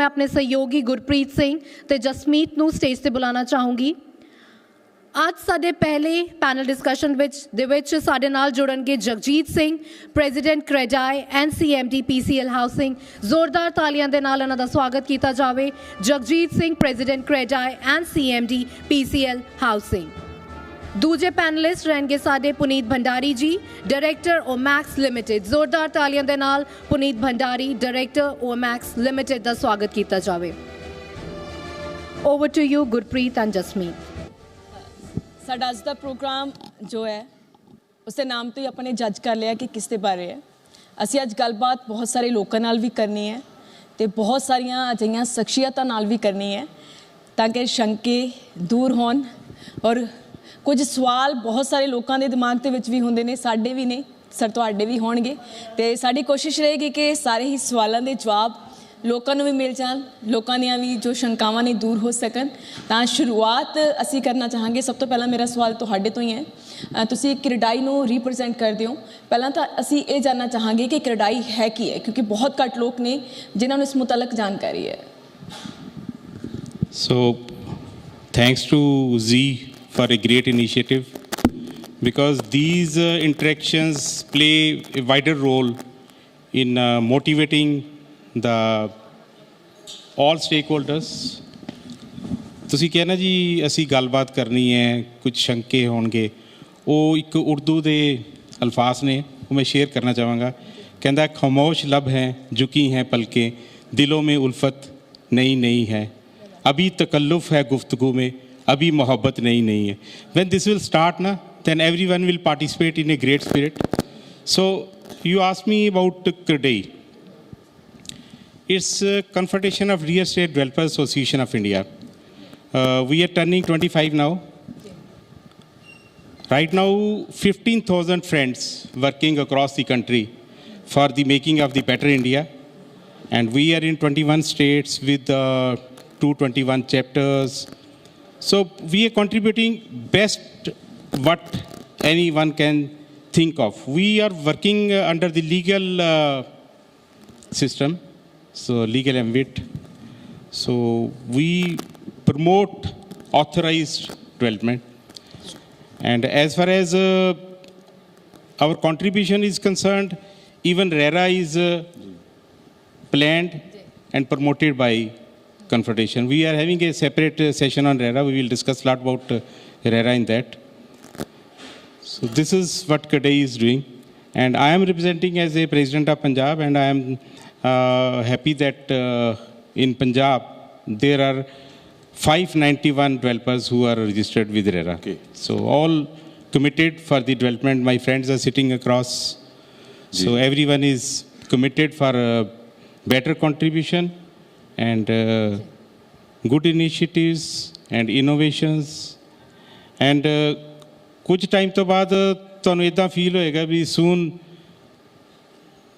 ਮੈਂ ਆਪਣੇ ਸਹਿਯੋਗੀ ਗੁਰਪ੍ਰੀਤ ਸਿੰਘ ਤੇ ਜਸਮੀਤ ਨੂੰ ਸਟੇਜ ਤੇ ਬੁਲਾਉਣਾ ਚਾਹੂੰਗੀ। ਅੱਜ ਸਾਡੇ ਪਹਿਲੇ ਪੈਨਲ ਡਿਸਕਸ਼ਨ ਵਿੱਚ, ਦੇ ਵਿੱਚ ਸਾਡੇ ਨਾਲ ਜੁੜਨਗੇ Jagjit Singh president CREDAI NCMD PCL housing ਜ਼ੋਰਦਾਰ ਤਾਲੀਆਂ ਦੇ ਨਾਲ ਇਹਨਾਂ ਦਾ ਸਵਾਗਤ ਕੀਤਾ ਜਾਵੇ Jagjit Singh president CREDAI NCMD PCL housing ਦੂਜੇ ਪੈਨਲਿਸਟ ਰਹਿਣਗੇ ਸਾਡੇ ਪੁਨੀਤ ਭੰਡਾਰੀ ਜੀ ਡਾਇਰੈਕਟਰ ਓਮੈਕਸ ਲਿਮਿਟਿਡ ਜ਼ੋਰਦਾਰ ਤਾਲੀਆਂ ਦੇ ਨਾਲ ਪੁਨੀਤ ਭੰਡਾਰੀ ਡਾਇਰੈਕਟਰ ਓਮੈਕਸ ਲਿਮਟਿਡ ਦਾ ਸਵਾਗਤ ਕੀਤਾ ਜਾਵੇ। Over to you Gurpreet and Jasmeet. ਸਾਡਾ ਅੱਜ ਦਾ ਪ੍ਰੋਗਰਾਮ ਜੋ ਹੈ ਉਸਦੇ ਨਾਮ ਤੋਂ ਹੀ ਆਪਾਂ ਨੇ ਜੱਜ ਕਰ ਲਿਆ ਕਿ ਕਿਸ ਦੇ ਬਾਰੇ ਹੈ। ਅਸੀਂ ਅੱਜ ਗੱਲਬਾਤ ਬਹੁਤ ਸਾਰੇ ਲੋਕਾਂ ਨਾਲ ਵੀ ਕਰਨੀ ਹੈ ਤੇ ਬਹੁਤ ਸਾਰੀਆਂ ਅਜਿਹੀਆਂ ਸ਼ਖਸੀਅਤਾਂ ਨਾਲ ਵੀ ਕਰਨੀ ਹੈ, ਤਾਂ ਕਿ ਸ਼ੰਕੇ ਦੂਰ ਹੋਣ ਔਰ ਕੁਝ ਸਵਾਲ ਬਹੁਤ ਸਾਰੇ ਲੋਕਾਂ ਦੇ ਦਿਮਾਗ ਦੇ ਵਿੱਚ ਵੀ ਹੁੰਦੇ ਨੇ, ਸਾਡੇ ਵੀ ਨੇ, ਸਰ ਤੁਹਾਡੇ ਵੀ ਹੋਣਗੇ। ਤੇ ਸਾਡੀ ਕੋਸ਼ਿਸ਼ ਰਹੇਗੀ ਕਿ ਸਾਰੇ ਹੀ ਸਵਾਲਾਂ ਦੇ ਜਵਾਬ ਲੋਕਾਂ ਨੂੰ ਵੀ ਮਿਲ ਜਾਣ, ਲੋਕਾਂ ਦੀਆਂ ਵੀ ਜੋ ਸ਼ੰਕਾਵਾਂ ਨੇ ਦੂਰ ਹੋ ਸਕਣ। ਤਾਂ ਸ਼ੁਰੂਆਤ ਅਸੀਂ ਕਰਨਾ ਚਾਹਾਂਗੇ। ਸਭ ਤੋਂ ਪਹਿਲਾਂ ਮੇਰਾ ਸਵਾਲ ਤੁਹਾਡੇ ਤੋਂ ਹੀ ਹੈ। ਤੁਸੀਂ ਕਿਰਡਾਈ ਨੂੰ ਰਿਪਰੈਜ਼ੈਂਟ ਕਰਦੇ ਹੋ। ਪਹਿਲਾਂ ਤਾਂ ਅਸੀਂ ਇਹ ਜਾਨਣਾ ਚਾਹਾਂਗੇ ਕਿ ਕਿਰਡਾਈ ਹੈ ਕੀ ਹੈ? ਕਿਉਂਕਿ ਬਹੁਤ ਘੱਟ ਲੋਕ ਨੇ ਜਿਨ੍ਹਾਂ ਨੂੰ ਇਸ ਮੁਤਲਕ ਜਾਣਕਾਰੀ ਹੈ। So thanks to Zee for a great initiative because these uh, interactions play a wider role in uh, motivating the all stakeholders ਤੁਸੀਂ ਕਿਹਾ ਨਾ ਜੀ ਅਸੀਂ ਗੱਲਬਾਤ ਕਰਨੀ ਹੈ ਕੁਝ ਸ਼ੰਕੇ ਹੋਣਗੇ ਉਹ ਇੱਕ ਉਰਦੂ ਦੇ ਅਲਫਾਜ਼ ਨੇ ਉਹ ਮੈਂ ਸ਼ੇਅਰ ਕਰਨਾ ਚਾਹਾਂਗਾ ਕਹਿੰਦਾ ਖਾਮੋਸ਼ ਲਬ ਹੈ ਝੁਕੀ ਹੈ ਪਲਕੇ ਦਿਲੋਂ ਮੇ ਉਲਫਤ ਨਹੀਂ ਨਹੀਂ ਹੈ ਅਭੀ ਤਕੱਲਫ ਹੈ ਗੁਫ਼ਤਗੂ ਮੇ अभी मोहब्बत नई नहीं है when this will start na then everyone will participate in a great spirit so you asked me about Kردei it's a confederation of real estate developers association of india uh, we are turning 25 now right now 15000 friends working across the country for the making of the better india and we are in 21 states with uh, 221 chapters so we are contributing best what anyone can think of. We are working uh, under the legal uh, system so legal ambit. So we promote authorized development. And as far as uh, our contribution is concerned even rera is uh, planned and promoted by confederation we are having a separate uh, session on rera. We will discuss a lot about uh, rera in that. So this is what Kadai is doing. And i am representing as a president of punjab and i am uh, happy that uh, in punjab there are 591 developers who are registered with rera. Okay. so all committed for the development. My friends are sitting across. So everyone is committed for a better contribution and uh, good initiatives and innovations and uh, ਕੁਝ time ਤੋਂ ਬਾਅਦ ਤੁਹਾਨੂੰ ਇਦਾਂ feel ਹੋਏਗਾ ਵੀ ਸੂਨ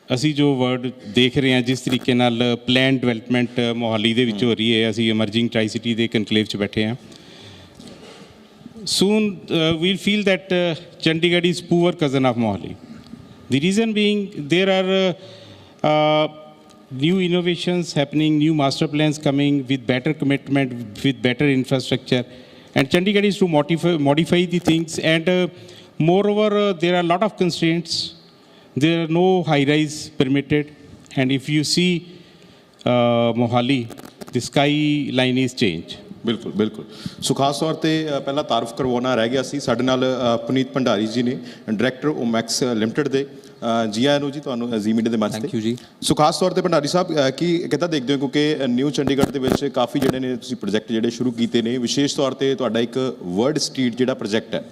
ਅਸੀਂ ਜੋ word ਦੇਖ ਰਹੇ ਹਾਂ ਜਿਸ ਤਰੀਕੇ ਨਾਲ ਪਲਾਨ ਡਿਵੈਲਪਮੈਂਟ ਮੋਹਾਲੀ ਦੇ ਵਿੱਚ ਹੋ ਰਹੀ ਹੈ ਅਸੀਂ emerging ਟ੍ਰਾਈ ਸਿਟੀ ਦੇ ਕਨਕਲੇਵ 'ਚ ਬੈਠੇ ਹਾਂ soon uh, we'll feel that uh, Chandigarh is poor cousin of Mohali. The reason being new innovations happening, new master plans coming with better commitment, with better infrastructure. And Chandigarh is to modify, modify the things. And uh, moreover, uh, there are a lot of constraints. There are no high rise permitted. And if you see uh, Mohali, the skyline is changed. ਬਿਲਕੁਲ ਬਿਲਕੁਲ ਸੋ ਖਾਸ ਤੌਰ ਤੇ ਅ, ਪਹਿਲਾਂ ਤਾਰਫ ਕਰਵਾਉਣਾ ਰਹਿ ਗਿਆ ਸੀ ਸਾਡੇ ਨਾਲ ਅ, ਪੁਨੀਤ ਭੰਡਾਰੀ ਜੀ ਨੇ ਡਾਇਰੈਕਟਰ ਓਮੈਕਸ ਲਿਮਟਿਡ ਦੇ ਅ, ਜੀ ਆਇਆਂ ਨੂੰ ਜੀ ਤੁਹਾਨੂੰ ਜ਼ੀ ਮੀਡੀਆ ਦੇ ਮੰਚ ਤੇ। ਜੀ। ਸੋ ਖਾਸ ਤੌਰ ਤੇ ਭੰਡਾਰੀ ਸਾਹਿਬ ਕੀ ਕਿੱਦਾਂ ਦੇਖਦੇ ਹੋ? ਕਿਉਂਕਿ ਨਿਊ ਚੰਡੀਗੜ੍ਹ ਦੇ ਵਿੱਚ ਕਾਫੀ ਜਿਹੜੇ ਨੇ ਤੁਸੀਂ ਪ੍ਰੋਜੈਕਟ ਜਿਹੜੇ ਸ਼ੁਰੂ ਕੀਤੇ ਨੇ ਵਿਸ਼ੇਸ਼ ਤੌਰ ਤੇ ਤੁਹਾਡਾ ਇੱਕ ਵਰਡ ਸਟਰੀਟ ਜਿਹੜਾ ਪ੍ਰੋਜੈਕਟ ਹੈ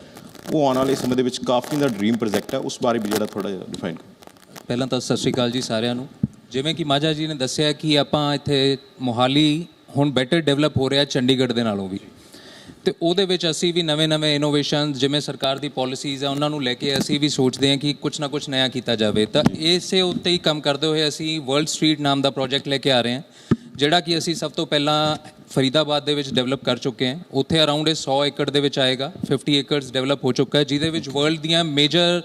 ਉਹ ਆਉਣ ਵਾਲੇ ਸਮੇਂ ਦੇ ਵਿੱਚ ਕਾਫੀ ਦਾ ਡ੍ਰੀਮ ਪ੍ਰੋਜੈਕਟ ਹੈ ਉਸ ਬਾਰੇ ਵੀ ਜਿਹੜਾ ਥੋੜਾ ਜਿਹਾ ਡਿਫਾਈਨ ਕਰੋ। ਪਹਿਲਾਂ ਤਾਂ ਸਤਿ ਸ਼੍ਰੀ ਅਕਾਲ ਜੀ ਸਾਰਿਆਂ ਨੂੰ। ਜਿਵੇਂ ਕਿ ਮਾਝਾ ਜੀ ਨੇ ਦੱਸਿਆ ਕਿ ਆਪਾਂ ਇੱਥੇ ਮੋਹਾਲੀ ਹੁਣ ਬੈਟਰ ਡਿਵੈਲਪ ਹੋ ਰਿਹਾ ਚੰਡੀਗੜ੍ਹ ਦੇ ਨਾਲੋਂ ਵੀ। ਤੇ ਉਹਦੇ ਵਿੱਚ ਅਸੀਂ ਵੀ ਨਵੇਂ-ਨਵੇਂ ਇਨੋਵੇਸ਼ਨ ਜਿਵੇਂ ਸਰਕਾਰ ਦੀ ਪਾਲਿਸੀਜ਼ ਆ, ਉਹਨਾਂ ਨੂੰ ਲੈ ਕੇ ਅਸੀਂ ਵੀ ਸੋਚਦੇ ਹਾਂ ਕਿ ਕੁਝ ਨਾ ਕੁਝ ਨਵਾਂ ਕੀਤਾ ਜਾਵੇ। ਤਾਂ ਇਸੇ ਉੱਤੇ ਹੀ ਕੰਮ ਕਰਦੇ ਹੋਏ ਅਸੀਂ ਵਰਲਡ ਸਟਰੀਟ ਨਾਮ ਦਾ ਪ੍ਰੋਜੈਕਟ ਲੈ ਕੇ ਆ ਰਹੇ ਹਾਂ, ਜਿਹੜਾ ਕਿ ਅਸੀਂ ਸਭ ਤੋਂ ਪਹਿਲਾਂ ਫਰੀਦਾਬਾਦ ਦੇ ਵਿੱਚ ਡਿਵੈਲਪ ਕਰ ਚੁੱਕੇ ਹਾਂ। ਉੱਥੇ ਅਰਾਊਂਡ 100 ਏਕੜ ਦੇ ਵਿੱਚ ਆਏਗਾ 50 ਏਕੜਸ ਡਿਵੈਲਪ ਹੋ ਚੁੱਕਾ ਹੈ, ਜਿਹਦੇ ਵਿੱਚ ਵਰਲਡ ਦੀਆਂ ਮੇਜਰ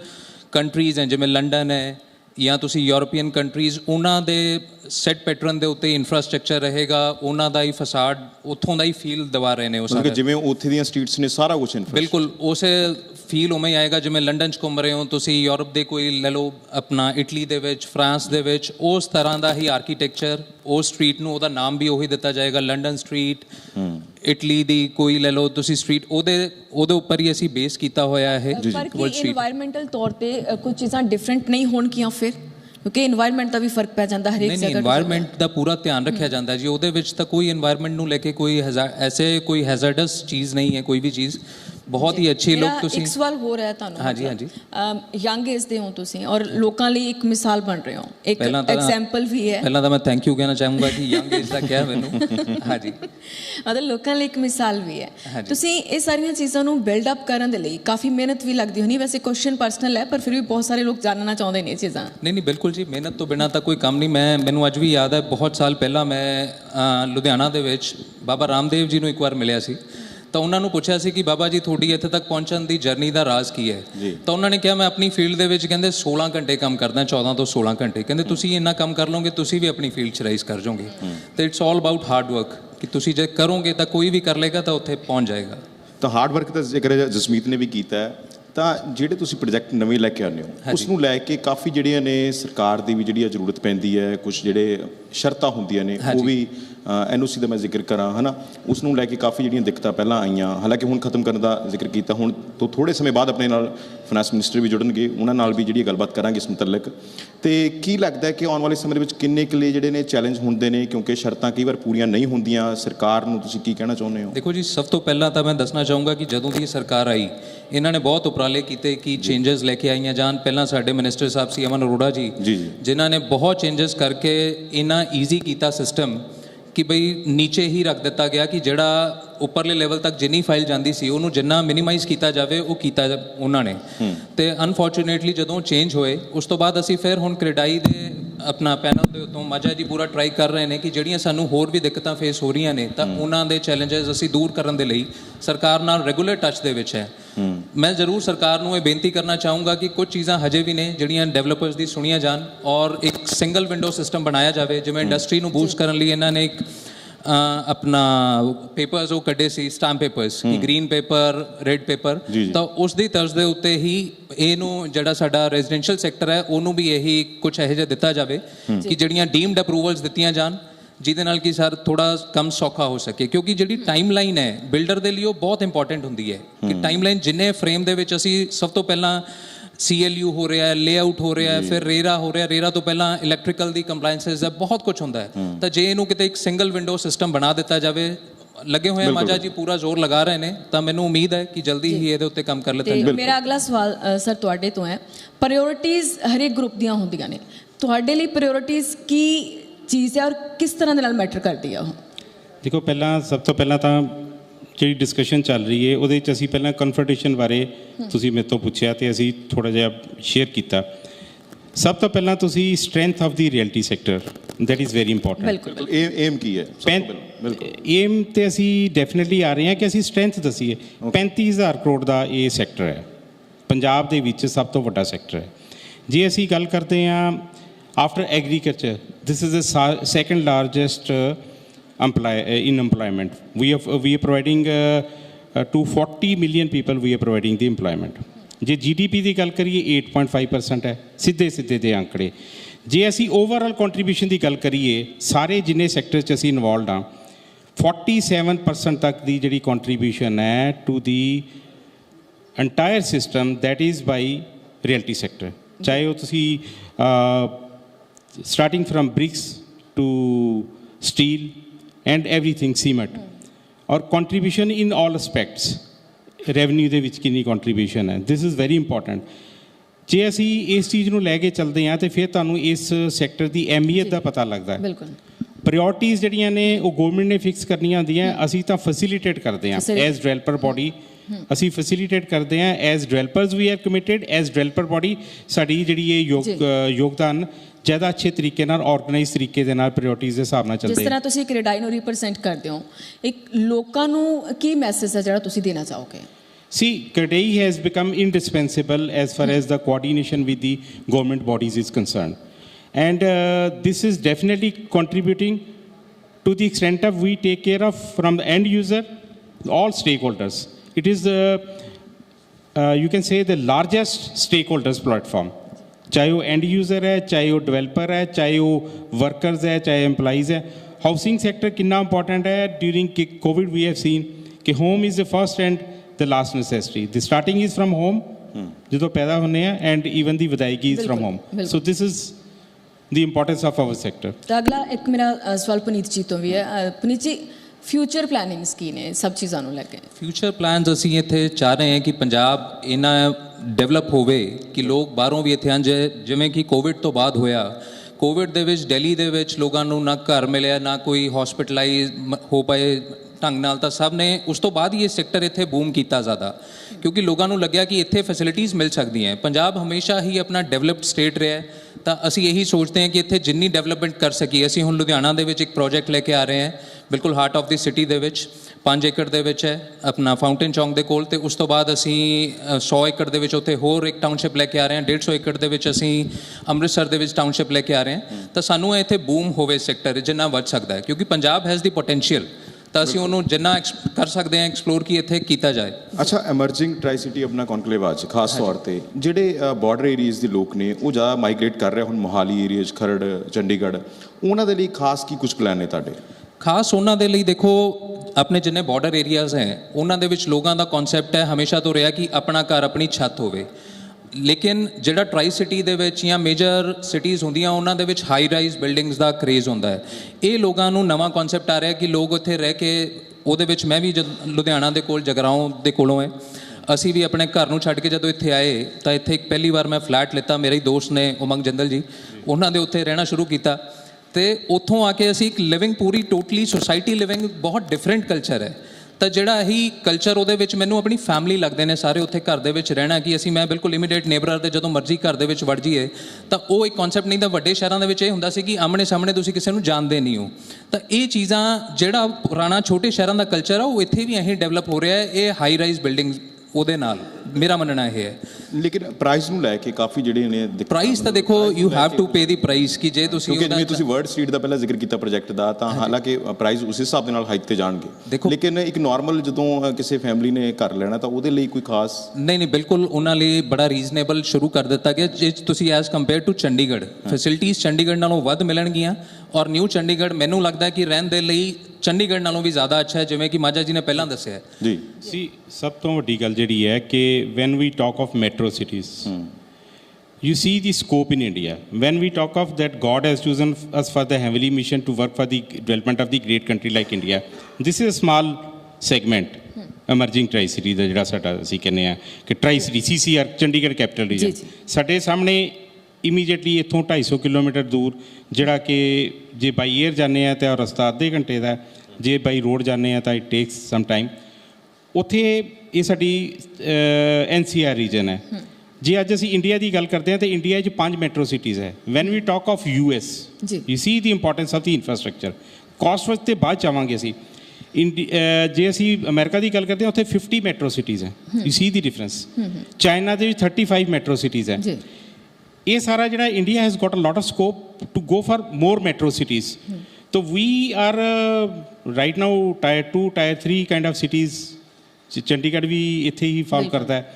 ਕੰਟਰੀਜ਼ ਹੈ, ਜਿਵੇਂ ਲੰਡਨ ਹੈ ਜਾਂ ਤੁਸੀਂ ਯੂਰੋਪੀਅਨ ਕੰਟਰੀਜ਼ ਉਹਨਾਂ ਦੇ ਸੈਟ ਪੈਟਰਨ ਦੇ ਉੱਤੇ ਇਨਫਰਾਸਟ੍ਰਕਚਰ ਰਹੇਗਾ ਉਹਨਾਂ ਦਾ ਹੀ ਫਸਾਡ ਉੱਥੋਂ ਦਾ ਹੀ ਫੀਲ ਦਵਾ ਰਹੇ ਨੇ ਉਹ ਸਾਰਾ। ਜਿਵੇਂ ਉੱਥੇ ਦੀਆਂ ਸਟਰੀਟਸ ਨੇ ਸਾਰਾ ਕੁਝ ਇਨਫਰਾ ਬਿਲਕੁਲ ਉਸੇ ਫੀਲ ਉਵੇਂ ਹੀ ਆਏਗਾ ਜਿਵੇਂ ਲੰਡਨ ਚ ਘੁੰਮ ਰਹੇ ਹੋ ਤੁਸੀਂ ਯੂਰਪ ਦੇ ਕੋਈ ਲੈ ਲਓ ਆਪਣਾ ਇਟਲੀ ਦੇ ਵਿੱਚ ਫਰਾਂਸ ਦੇ ਵਿੱਚ ਉਸ ਤਰ੍ਹਾਂ ਦਾ ਹੀ ਆਰਕੀਟੈਕਚਰ ਉਸ ਸਟਰੀਟ ਨੂੰ ਉਹਦਾ ਨਾਮ ਵੀ ਉਹੀ ਦਿੱਤਾ ਜਾਏਗਾ ਲੰਡਨ ਸਟਰੀਟ ਇਟਲੀ ਦੀ ਕੋਈ ਲੈ ਲਓ ਤੁਸੀਂ ਸਟਰੀਟ ਉਹਦੇ ਉਹਦੇ ਉੱਪਰ ਹੀ ਅਸੀਂ ਬੇਸ ਕੀਤਾ ਹੋਇਆ ਹੈ ਪਰ ਕਿ এনवायरमेंटਲ ਤੌਰ ਤੇ ਕੁਝ ਚੀਜ਼ਾਂ ਡਿਫਰੈਂਟ ਨਹੀਂ ਹੋਣਗੀਆਂ ਫਿਰ? ਕਿਉਂਕਿ এনवायरमेंट ਦਾ ਵੀ ਫ਼ਰਕ ਪੈ ਜਾਂਦਾ ਹਰੇਕ ਜਗ੍ਹਾ ਨਹੀਂ এনवायरमेंट ਦਾ ਪੂਰਾ ਧਿਆਨ ਰੱਖਿਆ ਜਾਂਦਾ ਜੀ। ਉਹਦੇ ਵਿੱਚ ਤਾਂ ਕੋਈ এনवायरमेंट ਨੂੰ ਲੈ ਕੇ ਕੋਈ ਐਸੇ ਕੋਈ ਹੈਜ਼ਾਰਡਸ ਚੀਜ਼ ਨਹੀਂ ਹੈ ਕੋਈ ਵੀ ਚੀਜ਼। ਬਹੁਤ ਹੀ ਅੱਛੀ ਲੋਕ ਤੁਸੀਂ ਇੱਕ ਸਵਾਲ ਹੋ ਰਿਹਾ ਤੁਹਾਨੂੰ ਹਾਂਜੀ, ਹਾਂਜੀ। ਯੰਗ ਏਜ ਦੇ ਹੋ ਤੁਸੀਂ ਔਰ ਲੋਕਾਂ ਲਈ ਇੱਕ ਮਿਸਾਲ ਬਣ ਰਹੇ ਹੋ। ਇੱਕ ਐਗਜ਼ਾਮਪਲ ਵੀ ਹੈ। ਪਹਿਲਾਂ ਤਾਂ ਮੈਂ ਥੈਂਕ ਯੂ ਕਹਿਣਾ ਚਾਹੂੰਗਾ ਕਿ ਯੰਗ ਏਜ ਦਾ ਕਿਹਾ ਮੈਨੂੰ। ਹਾਂਜੀ। ਮਤਲਬ ਲੋਕਾਂ ਲਈ ਇੱਕ ਮਿਸਾਲ ਵੀ ਹੈ। ਤੁਸੀਂ ਇਹ ਸਾਰੀਆਂ ਚੀਜ਼ਾਂ ਨੂੰ ਬਿਲਡ ਅਪ ਕਰਨ ਦੇ ਲਈ ਕਾਫੀ ਮਿਹਨਤ ਵੀ ਲੱਗਦੀ ਹੋਣੀ। ਵੈਸੇ ਕੁਐਸਚਨ ਪਰਸਨਲ ਹੈ ਪਰ ਫਿਰ ਵੀ ਬਹੁਤ ਸਾਰੇ ਲੋਕ ਜਾਣਨਾ ਚਾਹੁੰਦੇ ਨੇ ਇਹ ਚੀਜ਼ਾਂ। ਨਹੀਂ ਨਹੀਂ ਬਿਲਕੁਲ ਜੀ ਮਿਹਨਤ ਤੋਂ ਬਿਨਾ ਤਾਂ ਕੋਈ ਕੰਮ ਨਹੀਂ। ਮੈਂ ਮੈਨੂੰ ਅੱਜ ਵੀ ਯਾਦ ਹੈ ਬਹੁਤ ਸਾਲ ਪਹਿਲਾਂ ਮੈਂ ਲੁਧਿਆਣਾ ਦੇ ਵਿੱਚ ਬਾਬਾ ਰਾਮਦੇਵ ਜੀ ਨੂੰ ਇੱਕ ਵਾਰ ਮਿਲਿਆ ਸੀ। ਤਾਂ ਉਹਨਾਂ ਨੂੰ ਪੁੱਛਿਆ ਸੀ ਕਿ ਬਾਬਾ ਜੀ ਤੁਹਾਡੀ ਇੱਥੇ ਤੱਕ ਪਹੁੰਚਣ ਦੀ ਜਰਨੀ ਦਾ ਰਾਜ਼ ਕੀ ਹੈ? ਤਾਂ ਉਹਨਾਂ ਨੇ ਕਿਹਾ ਮੈਂ ਆਪਣੀ ਫੀਲਡ ਦੇ ਵਿੱਚ ਕਹਿੰਦੇ 16 ਘੰਟੇ ਕੰਮ ਕਰਦਾ 14 ਤੋਂ 16 ਘੰਟੇ। ਕਹਿੰਦੇ ਤੁਸੀਂ ਇੰਨਾ ਕੰਮ ਕਰ ਲਓਗੇ ਤੁਸੀਂ ਵੀ ਆਪਣੀ ਫੀਲਡ 'ਚ ਰਾਈਜ਼ ਕਰ ਜਾਓਗੇ। ਤੇ it's all about hard work ਕਿ ਤੁਸੀਂ ਜੇ ਕਰੋਗੇ ਤਾਂ ਕੋਈ ਵੀ ਕਰ ਲੇਗਾ ਤਾਂ ਉੱਥੇ ਪਹੁੰਚ ਜਾਏਗਾ। ਤਾਂ ਹਾਰਡ ਵਰਕ ਤਾਂ ਜ਼ਿਕਰ ਜਸਮੀਤ ਨੇ ਵੀ ਕੀਤਾ ਹੈ ਤਾਂ ਜਿਹੜੇ ਤੁਸੀਂ ਪ੍ਰੋਜੈਕਟ ਨਵੇਂ ਲੈ ਕੇ ਆਉਂਦੇ ਹੋ ਉਸ ਨੂੰ ਲੈ ਕੇ ਕਾਫੀ ਜਿਹੜੀਆਂ ਨੇ ਸਰਕਾਰ ਦੀ ਵੀ ਜਿਹੜੀ ਜ਼ਰੂਰਤ ਪੈਂਦੀ ਹੈ ਕੁਝ ਜਿਹੜੇ ਸ਼ਰਤਾਂ ਹੁੰਦੀਆਂ ਨੇ ਉਹ ਵੀ ਐਨਓਸੀ ਦਾ ਮੈਂ ਜ਼ਿਕਰ ਕਰਾਂ ਹਨਾ? ਉਸ ਨੂੰ ਲੈ ਕੇ ਕਾਫੀ ਜਿਹੜੀਆਂ ਦਿੱਕਤਾਂ ਪਹਿਲਾਂ ਆਈਆਂ। ਹਾਲਾਂਕਿ ਹੁਣ ਖਤਮ ਕਰਨ ਦਾ ਜ਼ਿਕਰ ਕੀਤਾ ਹੁਣ ਤੋਂ ਥੋੜੇ ਸਮੇਂ ਬਾਅਦ ਆਪਣੇ ਨਾਲ ਫਾਈਨਾਂਸ ਮਿਨਿਸਟਰ ਵੀ ਜੁੜਨਗੇ ਉਹਨਾਂ ਨਾਲ ਵੀ ਜਿਹੜੀ ਗੱਲਬਾਤ ਕਰਾਂਗੇ ਇਸ ਮੁਤਲਕ। ਤੇ ਕੀ ਲੱਗਦਾ ਹੈ ਕਿ ਆਉਣ ਵਾਲੇ ਸਮੇਂ ਦੇ ਵਿੱਚ ਕਿੰਨੇ ਕੁ ਲਈ ਜਿਹੜੇ ਨੇ ਚੈਲੰਜ ਹੁੰਦੇ ਨੇ ਕਿਉਂਕਿ ਸ਼ਰਤਾਂ ਕਈ ਵਾਰ ਪੂਰੀਆਂ ਨਹੀਂ ਹੁੰਦੀਆਂ? ਸਰਕਾਰ ਨੂੰ ਤੁਸੀਂ ਕੀ ਕਹਿਣਾ ਚਾਹੁੰਦੇ ਹੋ? ਦੇਖੋ ਜੀ ਸਭ ਤੋਂ ਪਹਿਲਾਂ ਤਾਂ ਮੈਂ ਦੱਸਣਾ ਚਾਹੂੰਗਾ ਕਿ ਜਦੋਂ ਦੀ ਸਰਕਾਰ ਆਈ ਇਹਨਾਂ ਨੇ ਬਹੁਤ ਉਪਰਾਲੇ ਕੀਤੇ ਕਿ ਚੇਂਜਸ ਲੈ ਕੇ ਆਈਆਂ ਜਾਣ। ਪਹਿਲਾਂ ਸਾਡੇ ਮਿਨਿਸਟਰ ਸਾਹਿਬ ਸੀ ਅਮਨ ਅਰੋੜਾ ਜੀ। ਜਿਨ੍ਹਾਂ ਨੇ ਬਹੁਤ ਚੇਂਜਸ ਕਰਕੇ ਇਹਨਾਂ ਈਜ਼ੀ ਕੀਤਾ ਸਿਸਟਮ ਕਿ ਬਈ ਨੀਚੇ ਹੀ ਰੱਖ ਦਿੱਤਾ ਗਿਆ ਕਿ ਜਿਹੜਾ ਉੱਪਰਲੇ ਲੈਵਲ ਤੱਕ ਜਿੰਨੀ ਫਾਈਲ ਜਾਂਦੀ ਸੀ ਉਹਨੂੰ ਜਿੰਨਾ ਮਿਨੀਮਾਈਜ਼ ਕੀਤਾ ਜਾਵੇ ਉਹ ਕੀਤਾ ਉਹਨਾਂ ਨੇ। ਤੇ ਅਨਫੋਰਚੂਨੇਟਲੀ ਜਦੋਂ ਚੇਂਜ ਹੋਏ ਉਸ ਤੋਂ ਬਾਅਦ ਅਸੀਂ ਫਿਰ ਹੁਣ ਕ੍ਰੈਡਾਈ ਦੇ ਆਪਣਾ ਪੈਨਲ ਦੇ ਉੱਤੋਂ ਮਾਝਾ ਜੀ ਪੂਰਾ ਟਰਾਈ ਕਰ ਰਹੇ ਨੇ ਕਿ ਜਿਹੜੀਆਂ ਸਾਨੂੰ ਹੋਰ ਵੀ ਦਿੱਕਤਾਂ ਫੇਸ ਹੋ ਰਹੀਆਂ ਨੇ ਤਾਂ ਉਹਨਾਂ ਦੇ ਚੈਲੰਜਸ ਅਸੀਂ ਦੂਰ ਕਰਨ ਦੇ ਲਈ ਸਰਕਾਰ ਨਾਲ ਰੈਗੂਲਰ ਟੱਚ ਦੇ ਵਿੱਚ ਹੈ। ਮੈਂ ਜ਼ਰੂਰ ਸਰਕਾਰ ਨੂੰ ਇਹ ਬੇਨਤੀ ਕਰਨਾ ਚਾਹੂੰਗਾ ਕਿ ਕੁਝ ਚੀਜ਼ਾਂ ਹਜੇ ਵੀ ਨੇ ਜਿਹੜੀਆਂ ਡਿਵੈਲਪਰਸ ਦੀ ਸੁਣੀਆਂ ਜਾਣ ਔਰ ਇੱਕ ਸਿੰਗਲ ਵਿੰਡੋ ਸਿਸਟਮ ਬਣਾਇਆ ਜਾਵੇ ਜਿਵੇਂ ਇੰਡਸਟਰੀ ਨੂੰ ਬੂਸਟ ਕਰਨ ਲਈ ਇਹਨਾਂ ਨੇ ਇੱਕ ਆਪਣਾ ਪੇਪਰਸ ਉਹ ਕੱਢੇ ਸੀ ਸਟੈਂਪ ਪੇਪਰਸ ਕਿ ਗ੍ਰੀਨ ਪੇਪਰ ਰੈੱਡ ਪੇਪਰ। ਤਾਂ ਉਸ ਦੀ ਤਰਜ਼ ਦੇ ਉੱਤੇ ਹੀ ਇਹਨੂੰ ਜਿਹੜਾ ਸਾਡਾ ਰੈਜ਼ੀਡੈਂਸ਼ੀਅਲ ਸੈਕਟਰ ਹੈ ਉਹਨੂੰ ਵੀ ਇਹੀ ਕੁਝ ਇਹੋ ਜਿਹਾ ਦਿੱਤਾ ਜਾਵੇ ਕਿ ਜਿਹੜੀਆਂ ਡੀਮਡ ਅਪਰੂਵਲਸ ਦਿੱਤੀਆਂ ਜਾਣ ਜਿਹਦੇ ਨਾਲ ਕਿ ਸਰ ਥੋੜਾ ਕੰਮ ਸੌਖਾ ਹੋ ਸਕੇ ਕਿਉਂਕਿ ਜਿਹੜੀ ਟਾਈਮਲਾਈਨ ਹੈ ਬਿਲਡਰ ਦੇ ਲਈ ਉਹ ਬਹੁਤ ਇੰਪੋਰਟੈਂਟ ਹੁੰਦੀ ਹੈ ਕਿ ਟਾਈਮਲਾਈਨ ਜਿੰਨੇ ਫਰੇਮ ਦੇ ਵਿੱਚ ਅਸੀਂ ਸਭ ਤੋਂ ਪਹਿਲਾਂ ਸੀਐਲਯੂ ਹੋ ਰਿਹਾ ਹੈ ਲੇਆਊਟ ਹੋ ਰਿਹਾ ਹੈ ਫਿਰ ਰੇਰਾ ਹੋ ਰਿਹਾ ਰੇਰਾ ਤੋਂ ਪਹਿਲਾਂ ਇਲੈਕਟ੍ਰੀਕਲ ਦੀ ਕੰਪਲਾਈਂਸਸ ਹੈ ਬਹੁਤ ਕੁਝ ਹੁੰਦਾ ਹੈ। ਤਾਂ ਜੇ ਇਹਨੂੰ ਕਿਤੇ ਇੱਕ ਸਿੰਗਲ ਵਿੰਡੋ ਸਿਸਟਮ ਬਣਾ ਦਿੱਤਾ ਜਾਵੇ ਲੱਗੇ ਹੋਏ ਆ ਮਾਜਾ ਜੀ ਪੂਰਾ ਜ਼ੋਰ ਲਗਾ ਰਹੇ ਨੇ ਤਾਂ ਮੈਨੂੰ ਉਮੀਦ ਹੈ ਕਿ ਜਲਦੀ ਹੀ ਇਹਦੇ ਉੱਤੇ ਕੰਮ ਕਰ ਜਾਵੇ। ਮੇਰਾ ਅਗਲਾ ਸਵਾਲ ਸਰ ਤੁਹਾਡੇ ਤੋਂ ਹੈ ਪ੍ਰਾਇੋਰਟੀਜ਼ ਹਰੇਕ ਗਰੁੱਪ ਦੀਆਂ ਹੁੰਦੀਆਂ ਨੇ। ਤੁਹਾਡੇ ਲਈ ਪ੍ਰਾਇੋਰਟੀਜ਼ ਕੀ ਚੀਜ਼ ਹੈ ਔਰ ਕਿਸ ਤਰ੍ਹਾਂ ਦੇ ਨਾਲ ਮੈਟਰ ਕਰਦੀ ਹੈ ਉਹ? ਦੇਖੋ ਪਹਿਲਾਂ ਸਭ ਤੋਂ ਪਹਿਲਾਂ ਤਾਂ ਜਿਹੜੀ ਡਿਸਕਸ਼ਨ ਚੱਲ ਰਹੀ ਹੈ ਉਹਦੇ ਵਿੱਚ ਅਸੀਂ ਪਹਿਲਾਂ ਕਨਫਰੰਟੇਸ਼ਨ ਬਾਰੇ ਤੁਸੀਂ ਮੇਰੇ ਤੋਂ ਪੁੱਛਿਆ ਤੇ ਅਸੀਂ ਥੋੜਾ ਜਿਹਾ ਸ਼ੇਅਰ ਕੀਤਾ। ਸਭ ਤੋਂ ਪਹਿਲਾਂ ਤੁਸੀਂ strength of the reality sector that is very important ਬਿਲਕੁਲ ਏਮ ਏਮ ਕੀ ਹੈ? ਬਿਲਕੁਲ। ਏਮ ਤੇ ਅਸੀਂ ਡੈਫੀਨਿਟਲੀ ਆ ਰਹੇ ਹਾਂ ਕਿ ਅਸੀਂ ਸਟਰੈਂਥ ਦਸੀਏ। 35000 ਕਰੋੜ ਦਾ ਇਹ ਸੈਕਟਰ ਹੈ। ਪੰਜਾਬ ਦੇ ਵਿੱਚ ਸਭ ਤੋਂ ਵੱਡਾ ਸੈਕਟਰ ਹੈ। ਜੇ ਅਸੀਂ ਗੱਲ ਕਰਦੇ ਹਾਂ after agriculture this is the second largest employ, in employment. We, have, we are providing to 40 million people we are providing the employment. ਜੇ ਜੀਡੀਪੀ ਦੀ ਗੱਲ ਕਰੀਏ 8.5% ਹੈ ਸਿੱਧੇ ਸਿੱਧੇ ਦੇ ਅੰਕੜੇ ਜੇ ਅਸੀਂ ਓਵਰਆਲ ਕੰਟਰੀਬਿਊਸ਼ਨ ਦੀ ਗੱਲ ਕਰੀਏ ਸਾਰੇ ਜਿੰਨੇ ਸੈਕਟਰ 'ਚ ਅਸੀਂ ਇਨਵੋਲਡ ਆ 47% ਤੱਕ ਦੀ ਜਿਹੜੀ ਕੰਟਰੀਬਿਊਸ਼ਨ ਹੈ to the entire system that is by reality sector ਚਾਹੇ ਉਹ ਤੁਸੀਂ starting from bricks to steel and everything cement ਔਰ contribution in all aspects revenue ਦੇ ਵਿੱਚ ਕਿੰਨੀ ਕੰਟਰੀਬਿਊਸ਼ਨ ਹੈ ਥਿਸ ਇਜ਼ ਵੈਰੀ ਇੰਪੋਰਟੈਂਟ ਜੇ ਅਸੀਂ ਇਸ ਚੀਜ਼ ਨੂੰ ਲੈ ਕੇ ਚੱਲਦੇ ਹਾਂ ਤੇ ਫਿਰ ਤੁਹਾਨੂੰ ਇਸ ਸੈਕਟਰ ਦੀ ਅਹਿਮੀਅਤ ਦਾ ਪਤਾ ਲੱਗਦਾ ਹੈ। ਬਿਲਕੁਲ। ਪ੍ਰਾਇੋਰਟੀਜ਼ ਜਿਹੜੀਆਂ ਨੇ ਉਹ ਗਵਰਨਮੈਂਟ ਨੇ ਫਿਕਸ ਕਰਨੀਆਂ ਹੁੰਦੀਆਂ ਅਸੀਂ ਤਾਂ ਫੈਸਿਲਿਟੇਟ ਕਰਦੇ ਹਾਂ. ਐਜ਼ ਡਿਵੈਲਪਰ ਬਾਡੀ ਅਸੀਂ ਫੈਸਿਲਿਟੇਟ ਕਰਦੇ ਹਾਂ as developers we are committed as developer body ਸਾਡੀ ਜਿਹੜੀ ਇਹ ਯੋਗਦਾਨ ਜ਼ਿਆਦਾ ਅੱਛੇ ਤਰੀਕੇ ਨਾਲ ਆਰਗੇਨਾਈਜ਼ ਤਰੀਕੇ ਦੇ ਨਾਲ ਪ੍ਰਾਇੋਰਟੀਜ਼ ਦੇ ਹਿਸਾਬ ਨਾਲ ਜਿਸ ਚੱਲਦੇ ਤਰ੍ਹਾਂ ਤੁਸੀਂ ਕ੍ਰੈਡਾਈ ਨੂੰ ਰਿਪਰੈਜ਼ੈਂਟ ਕਰਦੇ ਹੋ ਇੱਕ ਲੋਕਾਂ ਨੂੰ ਕੀ ਮੈਸੇਜ ਹੈ ਜਿਹੜਾ ਤੁਸੀਂ ਦੇਣਾ ਚਾਹੋਗੇ See, Kadai has become indispensable as far as the coordination with the government bodies is concerned. And uh, this is definitely contributing to the extent of we take care of from the end user, all stakeholders. It is the, uh, you can say the largest stakeholders platform. ਚਾਹੇ ਉਹ and user ਹੈ ਚਾਹੇ ਉਹ developer ਹੈ ਚਾਹੇ ਉਹ workers ਹੈ ਚਾਹੇ EMPLOYEES ਹੈ। ਹਾਊਸਿੰਗ ਸੈਕਟਰ ਕਿੰਨਾ ਇੰਪੋਰਟੈਂਟ ਹੈ during covid we have seen ਕਿ home is the first and the last necessity the starting is from home ਜਦੋਂ ਪੈਦਾ ਹੁੰਦੇ ਆ ਐਂਡ ਈਵਨ ਦੀ ਵਿਦਾਇਗੀ is from home. So this is importance of our sector. ਤਾਂ ਅਗਲਾ ਇੱਕ ਮੇਰਾ ਸਵਾਲ ਪੁਨੀਤ ਜੀ ਤੋਂ ਵੀ ਹੈ। ਪੁਨੀਤ ਜੀ ਫਿਊਚਰ ਪਲੈਨਿੰਗਸ ਕੀ ਨੇ ਸਭ ਚੀਜ਼ਾਂ ਨੂੰ ਲੈ ਕੇ। ਫਿਊਚਰ ਪਲਾਨਸ ਅਸੀਂ ਇੱਥੇ ਚਾਹ ਰਹੇ ਹਾਂ ਕਿ ਪੰਜਾਬ ਇੰਨਾ ਡਿਵੈਲਪ ਹੋਵੇ ਕਿ ਲੋਕ ਬਾਹਰੋਂ ਵੀ ਇੱਥੇ ਆਉਣ ਜੇ- ਜਿਵੇਂ ਕਿ ਕੋਵਿਡ ਤੋਂ ਬਾਅਦ ਹੋਇਆ। ਕੋਵਿਡ ਦੇ ਵਿੱਚ ਦਿੱਲੀ ਦੇ ਵਿੱਚ ਲੋਕਾਂ ਨੂੰ ਨਾ ਘਰ ਮਿਲਿਆ, ਨਾ ਕੋਈ ਹਸਪੀਟਲਾਈਜ਼ ਹੋ ਪਏ ਢੰਗ ਨਾਲ ਤਾਂ ਸਭ ਨੇ ਉਸ ਤੋਂ ਬਾਅਦ ਹੀ ਇਹ ਸੈਕਟਰ ਇੱਥੇ ਬੂਮ ਕੀਤਾ ਜ਼ਿਆਦਾ। ਕਿਉਂਕਿ ਲੋਕਾਂ ਨੂੰ ਲੱਗਿਆ ਕਿ ਇੱਥੇ ਫੈਸਿਲਿਟੀਆਂ ਮਿਲ ਸਕਦੀਆਂ ਪੰਜਾਬ ਹਮੇਸ਼ਾ ਹੀ ਆਪਣਾ ਡਿਵੈਲਪਡ ਸਟੇਟ ਰਿਹਾ ਤਾਂ ਅਸੀਂ ਇਹੀ ਸੋਚਦੇ ਹਾਂ ਕਿ ਇੱਥੇ ਜਿੰਨੀ ਡਿਵੈਲਪਮੈਂਟ ਕਰ ਸਕੀਏ। ਅਸੀਂ ਹੁਣ ਲੁਧਿਆਣਾ ਦੇ ਵਿੱਚ ਇੱਕ ਪ੍ਰੋਜੈਕਟ ਲੈ ਕੇ ਆ ਰਹੇ ਹਾਂ। ਬਿਲਕੁਲ ਹਾਰਟ ਆਫ ਦੀ ਸਿਟੀ ਦੇ ਵਿੱਚ। 5 ਏਕੜ ਦੇ ਵਿੱਚ ਹੈ ਆਪਣਾ ਫਾਊਂਟੇਨ ਚੌਂਕ ਦੇ ਕੋਲ ਤੇ ਉਸ ਤੋਂ ਬਾਅਦ ਅਸੀਂ ਅ, 100 ਏਕੜ ਦੇ ਵਿੱਚ ਉੱਥੇ ਹੋਰ ਇੱਕ ਟਾਊਨਸ਼ਿਪ ਲੈ ਕੇ ਆ ਰਹੇ ਹਾਂ 150 ਏਕੜ ਦੇ ਵਿੱਚ ਅਸੀਂ ਅੰਮ੍ਰਿਤਸਰ ਦੇ ਵਿੱਚ ਟਾਊਨਸ਼ਿਪ ਲੈ ਕੇ ਆ ਰਹੇ ਹਾਂ। ਤਾਂ ਸਾਨੂੰ ਇੱਥੇ ਬੂਮ ਹੋਵੇ ਸੈਕਟਰ ਜਿੰਨਾ ਵੱਧ ਸਕਦਾ ਹੈ ਕਿਉਂਕਿ ਪੰਜਾਬ ਹੈਜ਼ ਦੀ ਪੋਟੈਂਸ਼ੀਅਲ ਤਾਂ ਅਸੀਂ ਉਹਨੂੰ ਜਿੰਨਾ ਕਰ ਸਕਦੇ ਹਾਂ ਐਕਸਪਲੋਰ ਕੀ ਇੱਥੇ ਕੀਤਾ ਜਾਏ। ਅੱਛਾ ਐਮਰਜਿੰਗ ਟ੍ਰਾਈ ਸਿਟੀ ਆਪਣਾ ਕਨਕਲੇਵ ਅੱਜ ਖਾਸ ਤੌਰ ਤੇ। ਜਿਹੜੇ ਬਾਰਡਰ ਏਰੀਆਜ਼ ਦੇ ਲੋਕ ਨੇ ਉਹ ਜ਼ਿਆਦਾ ਮਾਈਗ੍ਰੇਟ ਕਰ ਰਹੇ ਹੁਣ ਮੋਹਾਲੀ ਏਰੀਆਜ਼ ਖਰੜ ਚੰਡੀਗੜ੍ਹ। ਉਹਨਾਂ ਦੇ ਲਈ ਖਾਸ ਕੀ ਕੁਝ ਪਲਾਨ ਨੇ ਤੁਹਾਡੇ? ਖਾਸ ਉਹਨਾਂ ਦੇ ਲਈ ਦੇਖੋ, ਆਪਣੇ ਜਿੰਨੇ ਬਾਰਡਰ ਏਰੀਆਜ਼ ਹੈ, ਉਹਨਾਂ ਦੇ ਵਿੱਚ ਲੋਕਾਂ ਦਾ ਕਨਸੈਪਟ ਹੈ, ਹਮੇਸ਼ਾ ਤੋਂ ਰਿਹਾ ਕਿ ਆਪਣਾ ਘਰ, ਆਪਣੀ ਛੱਤ ਹੋਵੇ। ਲੇਕਿਨ ਜਿਹੜਾ ਟਰਾਈ ਸਿਟੀ ਦੇ ਵਿੱਚ ਜਾਂ ਮੇਜਰ ਸਿਟੀਜ਼ ਹੁੰਦੀਆਂ, ਉਹਨਾਂ ਦੇ ਵਿੱਚ ਹਾਈ ਰਾਈਜ਼ ਬਿਲਡਿੰਗਸ ਦਾ ਕਰੇਜ਼ ਹੁੰਦਾ ਹੈ। ਇਹ ਲੋਕਾਂ ਨੂੰ ਨਵਾਂ ਕਨਸੈਪਟ ਆ ਰਿਹਾ ਕਿ ਲੋਕ ਉੱਥੇ ਰਹਿ ਕੇ, ਉਹਦੇ ਵਿੱਚ ਮੈਂ ਵੀ ਜਦ ਲੁਧਿਆਣਾ ਦੇ ਕੋਲ, ਜਗਰਾਉਂ ਦੇ ਕੋਲੋਂ ਹੈ, ਅਸੀਂ ਵੀ ਆਪਣੇ ਘਰ ਨੂੰ ਛੱਡ ਕੇ ਜਦੋਂ ਇੱਥੇ ਆਏ, ਤਾਂ ਇੱਥੇ ਇੱਕ ਪਹਿਲੀ ਵਾਰ ਮੈਂ ਫਲੈਟ ਲਿੱਤਾ, ਮੇਰੇ ਦੋਸਤ ਨੇ, ਉਮੰਗ ਜੰਦਲ ਜੀ, ਉਹਨਾਂ ਦੇ ਉੱਥੇ ਰਹਿਣਾ ਸ਼ੁਰੂ ਕੀਤਾ। ਤੇ ਉੱਥੋਂ ਆ ਕੇ ਅਸੀਂ ਇੱਕ ਲਿਵਿੰਗ ਪੂਰੀ ਟੋਟਲੀ ਸੋਸਾਇਟੀ ਲਿਵਿੰਗ ਬਹੁਤ ਡਿਫਰੈਂਟ ਕਲਚਰ ਹੈ। ਤਾਂ ਜਿਹੜਾ ਇਹੀ ਕਲਚਰ ਉਹਦੇ ਵਿੱਚ ਮੈਨੂੰ ਆਪਣੀ ਫੈਮਿਲੀ ਲੱਗਦੇ ਨੇ ਸਾਰੇ ਉੱਥੇ ਘਰ ਦੇ ਵਿੱਚ ਰਹਿਣਾ ਕਿ ਅਸੀਂ ਮੈਂ ਬਿਲਕੁਲ ਇਮੀਡੀਏਟ ਨੇਬਰਰ ਦੇ ਜਦੋਂ ਮਰਜ਼ੀ ਘਰ ਦੇ ਵਿੱਚ ਵੜ ਜਾਈਏ, ਤਾਂ ਉਹ ਇੱਕ ਕਨਸੈਪਟ ਨਹੀਂ ਤਾਂ ਵੱਡੇ ਸ਼ਹਿਰਾਂ ਦੇ ਵਿੱਚ ਇਹ ਹੁੰਦਾ ਸੀ ਕਿ ਆਮਣੇ ਸਾਹਮਣੇ ਤੁਸੀਂ ਕਿਸੇ ਨੂੰ ਜਾਣਦੇ ਨਹੀਂ ਹੋ। ਤਾਂ ਇਹ ਚੀਜ਼ਾਂ ਜਿਹੜਾ ਪੁਰਾਣਾ ਛੋਟੇ ਸ਼ਹਿਰਾਂ ਦਾ ਕਲਚਰ ਆ, ਉਹ ਇੱਥੇ ਵੀ ਇਹੀ ਡਿਵੈਲਪ ਹੋ ਰਿਹਾ ਹੈ, ਇਹ ਹਾਈ ਰਾਈਜ਼ ਬਿਲਡਿੰਗ ਉਹਦੇ ਨਾਲ। ਮੇਰਾ ਮੰਨਣਾ ਇਹ ਹੈ। ਲੇਕਿਨ ਪ੍ਰਾਈਸ ਨੂੰ ਲੈ ਕੇ ਕਾਫੀ ਜਿਹੜੇ ਨੇ ਪ੍ਰਾਈਸ ਤਾਂ ਦੇਖੋ you have to pay the price ਕਿ ਜੇ ਤੁਸੀਂ ਕਿਉਂਕਿ ਜਿਵੇਂ ਤੁਸੀਂ ਵਰਡ ਸਟਰੀਟ ਦਾ ਪਹਿਲਾਂ ਜ਼ਿਕਰ ਕੀਤਾ ਪ੍ਰੋਜੈਕਟ ਦਾ ਤਾਂ ਹਾਲਾਂਕਿ ਪ੍ਰਾਈਸ ਉਸ ਹਿਸਾਬ ਦੇ ਨਾਲ ਹਾਈਕ ਤੇ ਜਾਣਗੇ। ਲੇਕਿਨ ਇੱਕ ਨਾਰਮਲ ਜਦੋਂ ਕਿਸੇ ਫੈਮਿਲੀ ਨੇ ਘਰ ਲੈਣਾ ਤਾਂ ਉਹਦੇ ਲਈ ਕੋਈ ਖਾਸ ਨਹੀਂ ਨਹੀਂ ਬਿਲਕੁਲ ਉਹਨਾਂ ਲਈ ਬੜਾ ਰੀਜ਼ਨੇਬਲ ਸ਼ੁਰੂ ਕਰ ਦਿੱਤਾ ਗਿਆ। ਜੇ ਤੁਸੀਂ ਐਸ ਕੰਪੇਅਰ ਟੂ ਚੰਡੀਗੜ੍ਹ ਫੈਸਿਲਿਟੀਆਂ ਚੰਡੀਗੜ੍ਹ ਨਾਲੋਂ ਵੱਧ ਮਿਲਣਗੀਆਂ ਔਰ ਨਿਊ ਚੰਡੀਗੜ੍ਹ ਮੈਨੂੰ ਲੱਗਦਾ ਹੈ ਕਿ ਰਹਿਣ ਦੇ ਲਈ ਚੰਡੀਗੜ੍ਹ ਨਾਲੋਂ ਵੀ ਜ਼ਿਆਦਾ ਅੱਛਾ ਹੈ ਜਿਵੇਂ ਕਿ ਮਾਜਾ ਜੀ ਨੇ ਪਹਿਲਾਂ ਦੱਸਿਆ ਜੀ See, ਸਭ ਤੋਂ ਵੱਡੀ ਗੱਲ ਜਿਹੜੀ ਹੈ ਕਿ when we talk of metro cities, you see the scope in India. When we talk of that God has chosen us for the heavenly mission to work for the development of the great country like India, this is a small segment. emerging tri city ਦਾ ਜਿਹੜਾ ਸਾਡਾ ਅਸੀਂ ਕਹਿੰਦੇ ਆ ਕਿ tricity CCR Chandigarh capital region. ਸਾਡੇ ਸਾਹਮਣੇ immediately ਇੱਥੋਂ 250 kilometre ਦੂਰ ਜਿਹੜਾ ਕਿ ਜੇ ਬਾਈ 에ਅਰ ਜਾਂਦੇ ਆ ਤਾਂ ਉਹ ਰਸਤਾ ਅੱਧੇ ਘੰਟੇ ਦਾ। ਜੇ ਬਾਈ ਰੋਡ ਜਾਂਦੇ ਆ ਤਾਂ ਇਟ ਟੇਕਸ ਸਮ ਟਾਈਮ ਉੱਥੇ ਇਹ ਸਾਡੀ ਐਨਸੀਆਰ ਰੀਜਨ ਹੈ। ਜੇ ਅੱਜ ਅਸੀਂ ਇੰਡੀਆ ਦੀ ਗੱਲ ਕਰਦੇ ਹਾਂ ਤਾਂ ਇੰਡੀਆ 'ਚ ਪੰਜ ਮੈਟਰੋ ਸਿਟੀਜ਼ ਹੈ। When we talk of US. You see the importance of the infrastructure cost ਵਾਸਤੇ ਬਾਅਦ ਚ ਆਵਾਂਗੇ ਅਸੀਂ। ਜੇ ਅਸੀਂ ਅਮਰੀਕਾ ਦੀ ਗੱਲ ਕਰਦੇ ਹਾਂ ਉੱਥੇ 50 ਮੈਟਰੋ ਸਿਟੀਜ਼ ਹੈ। You see the difference China ਦੇ ਵਿੱਚ 35 ਮੈਟਰੋ ਸਿਟੀਜ਼ ਹੈ। ਜੀ। ਇਹ ਸਾਰਾ ਜਿਹੜਾ India has got a lot of scope to go for more metro cities though we are right now tier 2 tier 3 kind of cities Chandigarh ਵੀ ਇੱਥੇ ਹੀ follow ਕਰਦਾ ਹੈ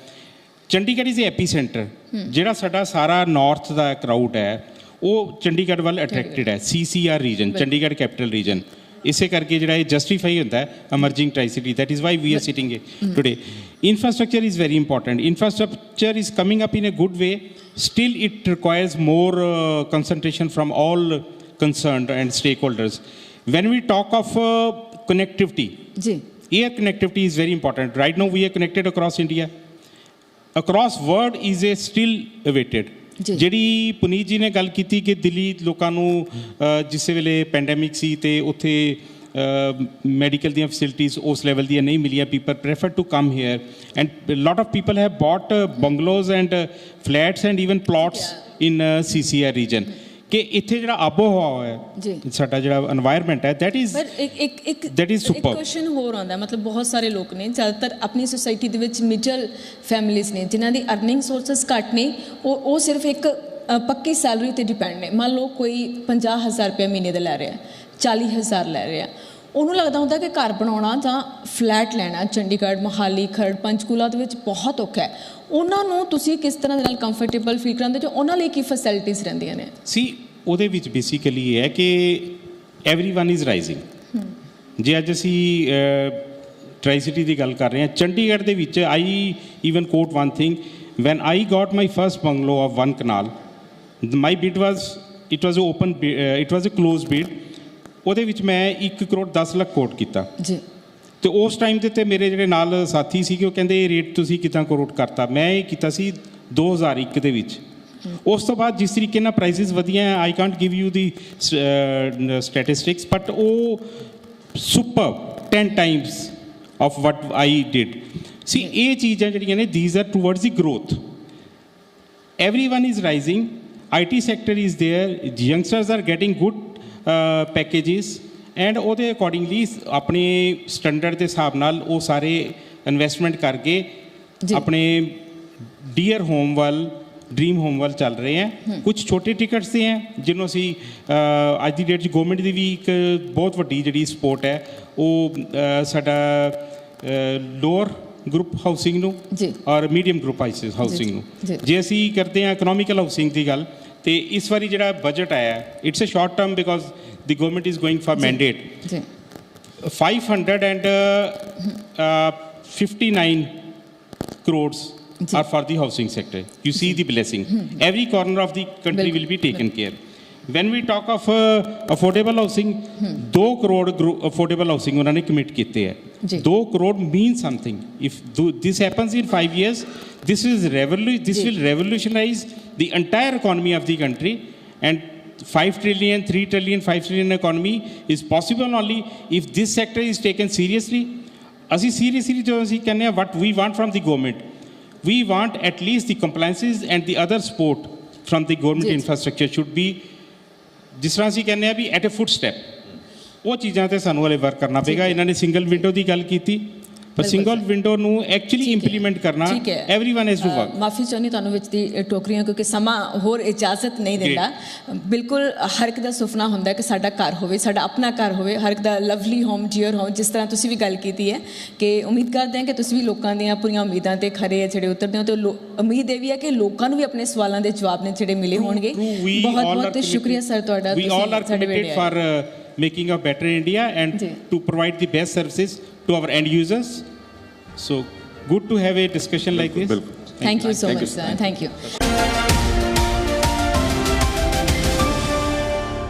ਚੰਡੀਗੜ੍ਹ ਇਜ਼ ਐਪੀ ਸੈਂਟਰ ਜਿਹੜਾ ਸਾਡਾ ਸਾਰਾ ਨਾਰਥ ਦਾ ਕਰਾਊਡ ਹੈ ਉਹ ਚੰਡੀਗੜ੍ਹ ਵੱਲ ਅਟਰੈਕਟਡ ਹੈ CCR region Chandigarh capital region ਇਸੇ ਕਰਕੇ ਜਿਹੜਾ ਇਹ ਜਸਟੀਫਾਈ ਹੁੰਦਾ ਹੈ emerging tricity that is why we are sitting today infrastructure is very important infrastructure is coming up in a good way still it requires more uh, concentration from all concerned and stakeholders when we talk of uh, connectivity ਜੀ air connectivity is very important right now we are connected across india across world is a still awaited ਜੀ। ਜਿਹੜੀ ਪੁਨੀਤ ਜੀ ਨੇ ਗੱਲ ਕੀਤੀ ਕਿ ਦਿੱਲੀ ਲੋਕਾਂ ਨੂੰ ਜਿਸ ਵੇਲੇ ਪੈਂਡੈਮਿਕ ਸੀ ਤੇ ਉੱਥੇ ਮੈਡੀਕਲ ਦੀਆਂ ਫੈਸਿਲਿਟੀਆਂ ਉਸ ਲੈਵਲ ਦੀਆਂ ਨਹੀਂ ਮਿਲੀਆਂ people prefer to come here and lot of people have bought bungalows and flats and even plots in CCR region ਕਿ ਇੱਥੇ ਜਿਹੜਾ ਆਬੋ ਹਵਾ ਹੈ ਸਾਡਾ ਜਿਹੜਾ এনवायरमेंट ਹੈ ਥੈਟ ਇਜ਼ ਇੱਕ ਇੱਕ ਇੱਕ ਥੈਟ ਇਜ਼ ਸੁਪਰ ਕੁਐਸਚਨ ਹੋਰ ਆਉਂਦਾ ਮਤਲਬ ਬਹੁਤ ਸਾਰੇ ਲੋਕ ਨੇ ਜ਼ਿਆਦਾਤਰ ਆਪਣੀ ਸੋਸਾਇਟੀ ਦੇ ਵਿੱਚ ਮਿਡਲ ਫੈਮਿਲੀਆਂ ਨੇ ਜਿਨ੍ਹਾਂ ਦੀ ਅਰਨਿੰਗ ਸੋਰਸਸ ਘੱਟ ਨੇ ਉਹ ਉਹ ਸਿਰਫ ਇੱਕ ਪੱਕੀ ਸੈਲਰੀ ਤੇ ਡਿਪੈਂਡ ਨੇ। ਮੰਨ ਲਓ ਕੋਈ 50000 ਰੁਪਏ ਮਹੀਨੇ ਦਾ ਲੈ ਰਿਹਾ 40000 ਲੈ ਰਿਹਾ। ਉਹਨੂੰ ਲੱਗਦਾ ਹੁੰਦਾ ਕਿ ਘਰ ਬਣਾਉਣਾ ਜਾਂ ਫਲੈਟ ਲੈਣਾ ਚੰਡੀਗੜ੍ਹ ਮਹਾਲੀ ਖਰੜ ਪੰਚਕੂਲਾ ਦੇ ਵਿੱਚ ਬਹੁਤ ਔਖਾ ਹੈ। ਉਹਨਾਂ ਨੂੰ ਤੁਸੀਂ ਕਿਸ ਤਰ੍ਹਾਂ ਦੇ ਨਾਲ ਕੰਫਰਟੇਬਲ ਫੀਲ ਕਰਾਉਂਦੇ ਜੋ ਉਹਨਾਂ ਲਈ ਕੀ ਫੈਸਿਲਿਟੀਆਂ ਰਹਿੰਦੀਆਂ ਨੇ? ਸੀ ਉਹਦੇ ਵਿੱਚ ਬੇਸਿਕਲੀ ਇਹ ਹੈ ਕਿ एवरीवन ਇਜ਼ ਰਾਈਜ਼ਿੰਗ ਜੇ ਅੱਜ ਅਸੀਂ ਟ੍ਰਾਈ ਸਿਟੀ ਦੀ ਗੱਲ ਕਰ ਰਹੇ ਹਾਂ ਚੰਡੀਗੜ੍ਹ ਦੇ ਵਿੱਚ I even quote one thing when I got my first bungalow of one kanal my bid was it was a open it was a close bid ਉਹਦੇ ਵਿੱਚ ਮੈਂ 1 ਕਰੋੜ 10 ਲੱਖ ਕੋਟ ਕੀਤਾ। ਜੀ। ਤੇ ਉਸ ਟਾਈਮ ਦੇ ਤੇ ਮੇਰੇ ਜਿਹੜੇ ਨਾਲ ਸਾਥੀ ਸੀਗੇ ਉਹ ਕਹਿੰਦੇ ਇਹ ਰੇਟ ਤੁਸੀਂ ਕਿਦਾਂ ਕੋਟ ਕਰਤਾ? ਮੈਂ ਇਹ ਕੀਤਾ ਸੀ 2001 ਦੇ ਵਿੱਚ। ਉਸ ਤੋਂ ਬਾਅਦ ਜਿਸ ਤਰੀਕੇ ਨਾਲ ਪ੍ਰਾਈਸਿਸ ਵਧੀਆਂ I can't give you the statistics but ਉਹ super 10 times of what I did see ਇਹ ਚੀਜ਼ਾਂ ਜਿਹੜੀਆਂ ਨੇ these are towards the growth everyone is rising IT sector is there youngsters are getting good packages and ਉਹਦੇ accordingly ਆਪਣੇ standard ਦੇ ਹਿਸਾਬ ਨਾਲ ਉਹ ਸਾਰੇ ਇਨਵੈਸਟਮੈਂਟ ਕਰਕੇ। ਆਪਣੇ ਡੀਅਰ ਹੋਮ ਵੱਲ ਡ੍ਰੀਮ ਹੋਮ ਵੱਲ ਚੱਲ ਰਹੇ ਹੈ ਕੁਝ ਛੋਟੇ ਟਿਕਟਸ ਤੇ ਹੈ ਜਿਹਨੂੰ ਅਸੀਂ ਅੱਜ ਦੀ ਡੇਟ 'ਚ ਗਵਰਨਮੈਂਟ ਦੀ ਵੀ ਇੱਕ ਬਹੁਤ ਵੱਡੀ ਜਿਹੜੀ ਸਪੋਰਟ ਹੈ ਉਹ ਸਾਡਾ ਲੋਅਰ ਗਰੁੱਪ ਹਾਊਸਿੰਗ ਨੂੰ ਜੀ। ਔਰ ਮੀਡੀਅਮ ਗਰੁੱਪ ਹਾਊਸਿੰਗ। ਨੂੰ। ਜੇ ਅਸੀਂ ਕਰਦੇ ਹਾਂ ਇਕਨੋਮਿਕਲ ਹਾਊਸਿੰਗ ਦੀ ਗੱਲ ਤੇ ਇਸ ਵਾਰੀ ਜਿਹੜਾ ਬਜਟ ਆਇਆ it's a short term because the government is going for mandate ਜੀ 559 crores are for the housing sector. You see the blessing. Every corner of the country will be taken care. When we talk of uh, affordable housing, 2 crore gro- affordable housing ਉਹਨਾਂ ਨੇ commit ਕੀਤੇ ਹੈ ਜੀ। 2 crore means something. If tho- this happens in 5 years, this is revolu- this ਜੀ। will revolutionize the entire economy of the country and 5 trillion 3 trillion 5 trillion economy is possible only if this sector is taken seriously ਅਸੀਂ seriously ਜਦੋਂ ਅਸੀਂ ਕਹਿੰਦੇ ਆ what we want from the government we want at least the compliances and the other support from the government ਜੀ। infrastructure should be ਜਿਸ ਤਰ੍ਹਾਂ ਅਸੀਂ ਕਹਿੰਦੇ ਆ ਵੀ ਐਟ ਅ ਫੁੱਟ ਸਟੈਪ ਉਹ ਚੀਜ਼ਾਂ ਤੇ ਸਾਨੂੰ ਹਲੇ ਵਰਕ ਕਰਨਾ ਪਏਗਾ। ਇਹਨਾਂ ਨੇ ਸਿੰਗਲ ਵਿੰਡੋ ਦੀ ਗੱਲ ਕੀਤੀ। ਪਰ ਸਿੰਗਲ। ਵਿੰਡੋ ਨੂੰ ਐਕਚੁਅਲੀ। ਇੰਪਲੀਮੈਂਟ ਕਰਨਾ ਐਵਰੀਵਨ ਹੈਜ਼ ਟੂ ਵਰਕ ਮਾਫੀ ਚਾਹੁੰਦੀ ਤੁਹਾਨੂੰ ਵਿੱਚ ਦੀ ਟੋਕਰੀਆਂ ਕਿਉਂਕਿ ਸਮਾਂ ਹੋਰ ਇਜਾਜ਼ਤ ਨਹੀਂ ਦਿੰਦਾ। ਬਿਲਕੁਲ ਹਰ ਇੱਕ ਦਾ ਸੁਪਨਾ ਹੁੰਦਾ ਕਿ ਸਾਡਾ ਘਰ ਹੋਵੇ ਸਾਡਾ ਆਪਣਾ ਘਰ ਹੋਵੇ ਹਰ ਇੱਕ ਦਾ ਲਵਲੀ ਹੋਮ ਜੀਅਰ ਹੋਮ ਜਿਸ ਤਰ੍ਹਾਂ ਤੁਸੀਂ ਵੀ ਗੱਲ ਕੀਤੀ ਹੈ ਕਿ ਉਮੀਦ ਕਰਦੇ ਹਾਂ ਕਿ ਤੁਸੀਂ ਵੀ ਲੋਕਾਂ ਦੀਆਂ ਪੂਰੀਆਂ ਉਮੀਦਾਂ ਤੇ ਖਰੇ ਜਿਹੜੇ ਉਤਰਦੇ ਹੋ ਤੇ ਉਮੀਦ ਇਹ ਵੀ ਹੈ ਕਿ ਲੋਕਾਂ ਨੂੰ ਵੀ ਆਪਣੇ ਸਵਾਲਾਂ ਦੇ ਜਵਾਬ ਨੇ ਜਿਹੜੇ ਮਿਲੇ ਹੋਣਗੇ। ਬਹੁਤ ਬਹੁਤ ਸ਼ੁਕਰੀਆ ਸਰ ਤੁਹਾਡਾ are ਸਾਡੇ ਵੇਲੇ uh, making a better India and to provide the best services to our end users. So good to have a discussion like this. Thank, Thank you so much, sir. Thank you.